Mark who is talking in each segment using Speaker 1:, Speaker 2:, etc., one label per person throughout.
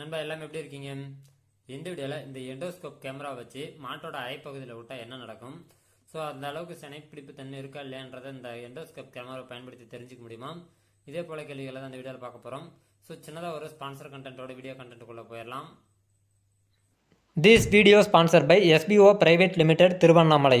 Speaker 1: நண்பா எல்லாமே எப்படி இருக்கீங்க? இந்த வீடியோவில் இந்த எண்டோஸ்கோப் கேமரா வச்சு மாட்டோட அரைப்பகுதியில் விட்டால் என்ன நடக்கும்? ஸோ அந்த அளவுக்கு சினைப்பிடிப்பு தன்மை இருக்கா இல்லையான்றதை இந்த எண்டோஸ்கோப் கேமரா பயன்படுத்தி தெரிஞ்சுக்க முடியுமா? இதே போல கேள்விகளை தான் இந்த வீடியோவில் பார்க்க போகிறோம் ஸோ சின்னதாக ஒரு ஸ்பான்சர் கண்டென்ட்டோட வீடியோ கண்டென்ட்டுக்குள்ளே போயிடலாம்.
Speaker 2: This video sponsor by SPO private limited Tiruvannamalai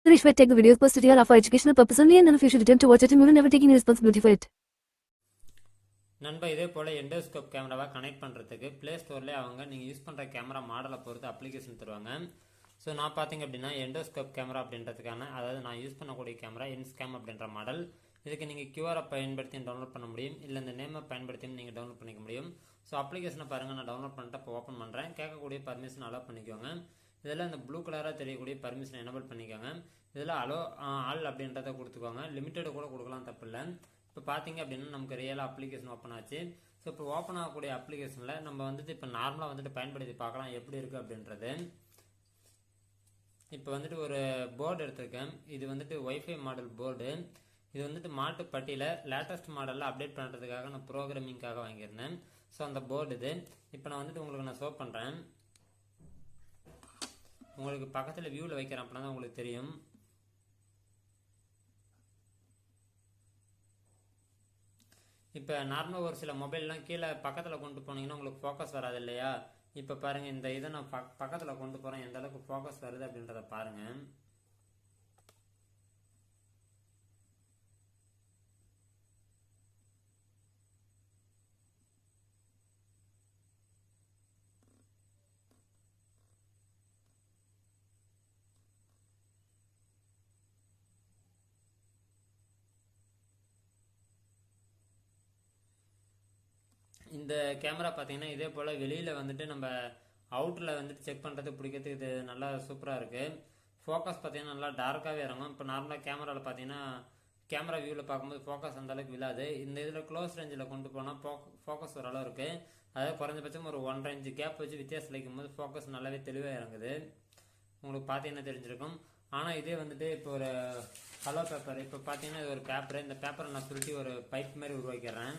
Speaker 3: Rishwat take the videos posted here are for educational purpose only and none of you should attempt to watch it and you will never take any responsibility for it.
Speaker 1: நண்பா இதே போல் endoscope கேமராவை connect பண்ணுறதுக்கு play ஸ்டோர்லேயே அவங்க நீங்கள் use பண்ணுற camera மாடலை பொறுத்து அப்ளிகேஷன் தருவாங்க. ஸோ நான் பார்த்தீங்க அப்படின்னா எண்டோஸ்கோப் கேமரா அப்படின்றதுக்கான அதாவது நான் யூஸ் பண்ணக்கூடிய கேமரா இன்ஸ்கேம் அப்படின்ற மாடல் இதுக்கு நீங்கள் கியூஆரை பயன்படுத்தி டவுன்லோட் பண்ண முடியும். இல்லை இந்த நேமை பயன்படுத்தியும் நீங்கள் டவுன்லோட் பண்ணிக்க முடியும். ஸோ அப்ளிகேஷனை பாருங்கள் நான் டவுன்லோட் பண்ணிட்டு இப்போ ஓப்பன் பண்ணுறேன் கேட்கக்கூடிய பர்மிஷன் அலோவ் பண்ணிக்கோங்க. இதில் இந்த ப்ளூ கலராக தெரியக்கூடிய பர்மிஷன் எனபிள் பண்ணிக்கோங்க. இதில் அலோ ஆல் அப்படின்றத கொடுத்துக்கோங்க. லிமிட்டடு கூட கொடுக்கலாம் தப்பு இல்லை இப்போ பார்த்தீங்க அப்படின்னா நமக்கு ரியலாக அப்ளிகேஷன் ஓப்பன் ஆச்சு. ஸோ இப்போ ஓப்பன் ஆகக்கூடிய அப்ளிகேஷனில் நம்ம வந்துட்டு இப்போ நார்மலாக வந்துட்டு பயன்படுத்தி பார்க்கலாம் எப்படி இருக்குது அப்படின்றது. இப்போ வந்துட்டு ஒரு போர்டு எடுத்திருக்கேன். இது வந்துட்டு ஒய்ஃபை மாடல் போர்டு இது வந்துட்டு மாட்டு பட்டியில் லேட்டஸ்ட் மாடலில் அப்டேட் பண்ணுறதுக்காக நான் ப்ரோக்ராமிங்காக வாங்கியிருந்தேன். ஸோ அந்த போர்டு இது. இப்போ நான் வந்துட்டு உங்களுக்கு நான் ஷோ பண்ணுறேன் உங்களுக்கு பக்கத்தில் வியூவில் வைக்கிறேன் அப்படின்னா தான் உங்களுக்கு தெரியும். இப்போ நார்மலாக ஒரு சில மொபைல்லாம் கீழே பக்கத்தில் கொண்டு போனீங்கன்னா உங்களுக்கு ஃபோக்கஸ் வராது இல்லையா? இப்போ பாருங்கள் இந்த இதை நான் பக் பக்கத்தில் கொண்டு போகிறேன் எந்த அளவுக்கு ஃபோக்கஸ் வருது அப்படின்றத பாருங்கள் இந்த கேமரா பார்த்தீங்கன்னா இதே போல் வெளியில் வந்துட்டு நம்ம அவுட்டரில் வந்துட்டு செக் பண்ணுறது பிடிக்கிறதுக்கு இது நல்லா சூப்பராக இருக்குது ஃபோக்கஸ் பார்த்தீங்கன்னா நல்லா டார்க்காகவே இறங்கும். இப்போ நார்மலாக கேமராவில் பார்த்தீங்கன்னா கேமரா வியூவில் பார்க்கும்போது ஃபோக்கஸ் அந்த அளவுக்கு விழாது. இந்த இதில் க்ளோஸ் ரேஞ்சில் கொண்டு போனால் ஃபோக்கஸ் ஒரு அளவு இருக்குது அதாவது குறைஞ்சபட்சம் ஒரு ஒன் ரேஞ்ச் கேப் வச்சு வித்தியாசம் வைக்கும் போது ஃபோக்கஸ் நல்லாவே தெளிவாக இறங்குது. உங்களுக்கு பார்த்தீங்கன்னா தெரிஞ்சிருக்கும்? ஆனால் இதே வந்துட்டு இப்போ ஒரு ஹலோ பேப்பர் இப்போ பார்த்தீங்கன்னா இது ஒரு பேப்பர் இந்த பேப்பரை நான் சுருட்டி ஒரு பைப் மாதிரி உருவாக்கிறேன்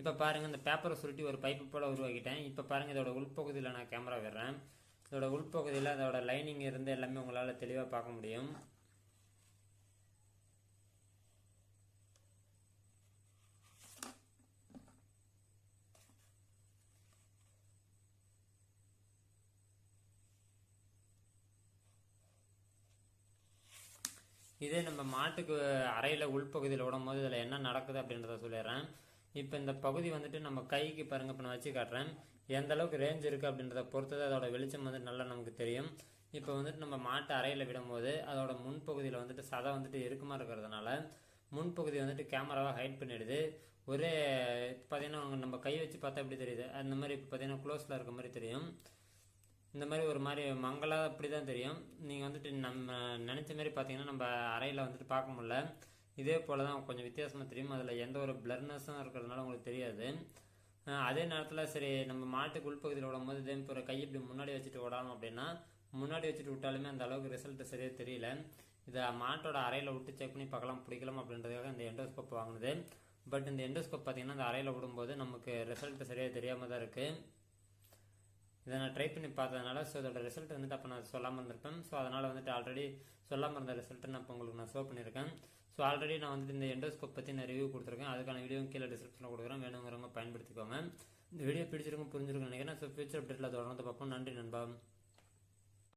Speaker 1: இப்போ பாருங்கள் இந்த பேப்பரை சுருட்டி ஒரு பைப்பு போல் உருவாக்கிட்டேன். இப்போ பாருங்கள் இதோட உள்பகுதியில் நான் கேமரா விடுறேன். இதோட உள்பகுதியில் அதோட லைனிங் இருந்து எல்லாமே உங்களால் தெளிவாக பார்க்க முடியும். இதே நம்ம மாட்டுக்கு அறையில் உள்பகுதியில் விடும்போது இதில் என்ன நடக்குது அப்படின்றத சொல்லிடுறேன். இப்போ இந்த பகுதி வந்துட்டு நம்ம கைக்கு பாருங்க இப்போ நான் வச்சு காட்டுறேன். எந்த அளவுக்கு ரேஞ்ச் இருக்குது அப்படின்றத பொறுத்தது அதோட வெளிச்சம் வந்துட்டு நல்லா நமக்கு தெரியும். இப்போ வந்துட்டு நம்ம மாட்டு அறையில் விடும்போது அதோட முன்பகுதியில் வந்துட்டு சதை வந்துட்டு இறுக்கமாக இருக்கிறதுனால முன்பகுதி வந்துட்டு கேமராவை ஹைட் பண்ணிடுது. ஒரே பார்த்தீங்கன்னா நம்ம கை வச்சு பார்த்தா எப்படி தெரியுது? அந்த மாதிரி இப்போ பார்த்தீங்கன்னா க்ளோஸில் இருக்க மாதிரி தெரியும். இந்த மாதிரி ஒரு மாதிரி மங்களாக அப்படி தான் தெரியும். நீங்கள் வந்துட்டு நம்ம நினச்ச மாதிரி பார்த்தீங்கன்னா நம்ம அறையில் வந்துட்டு பார்க்க முடியல. இதே போல் தான் கொஞ்சம் வித்தியாசமாக தெரியும். அதில் எந்த ஒரு பிளர்னஸும் இருக்கிறதுனால உங்களுக்கு தெரியாது. அதே நேரத்தில் சரி நம்ம மாட்டுக்கு உள்பகுதியில் விடும்போது இதே இப்போ கை இப்படி முன்னாடி வச்சுட்டு விடணும் அப்படின்னா முன்னாடி வச்சுட்டு விட்டாலுமே அந்த அளவுக்கு ரிசல்ட் சரியாக தெரியல. இதை மாட்டோட அறையில் விட்டு செக் பண்ணி பார்க்கலாம் பிடிக்கலாம் அப்படின்றதுக்காக இந்த எண்டோஸ்கோப் வாங்கினது. பட் இந்த எண்டோஸ்கோப் பார்த்தீங்கன்னா அந்த அறையில் விடும்போது நமக்கு ரிசல்ட் சரியாக தெரியாமல் தான் இருக்குது இதை நான் ட்ரை பண்ணி பார்த்ததுனால ஸோ இதோட ரிசல்ட் வந்துட்டு அப்போ நான் சொல்லாமல் இருந்திருப்பேன். ஸோ அதனால் வந்துட்டு ஆல்ரெடி சொல்லாமல் இருந்த ரிசல்ட்டை நான் இப்போ உங்களுக்கு நான் ஷோ பண்ணியிருக்கேன். ஸோ ஆல்ரெடி நான் வந்து இந்த எண்டோஸ்கோப் பற்றி நான் ரிவ்யூ கொடுத்துருக்கேன். அதுக்கான வீடியோ கீழே டிஸ்கிரிப்ஷனில் கொடுக்குறேன். வேணுங்கிறவங்க பயன்படுத்திக்கோங்க. இந்த வீடியோ பிடிச்சிருக்கும் புரிஞ்சிருக்கும் நினைக்கிறேன். ஸோ ஃபியூச்சர் அப்டேட்டில் தொடர்ந்து பார்ப்போம். நன்றி நண்பா.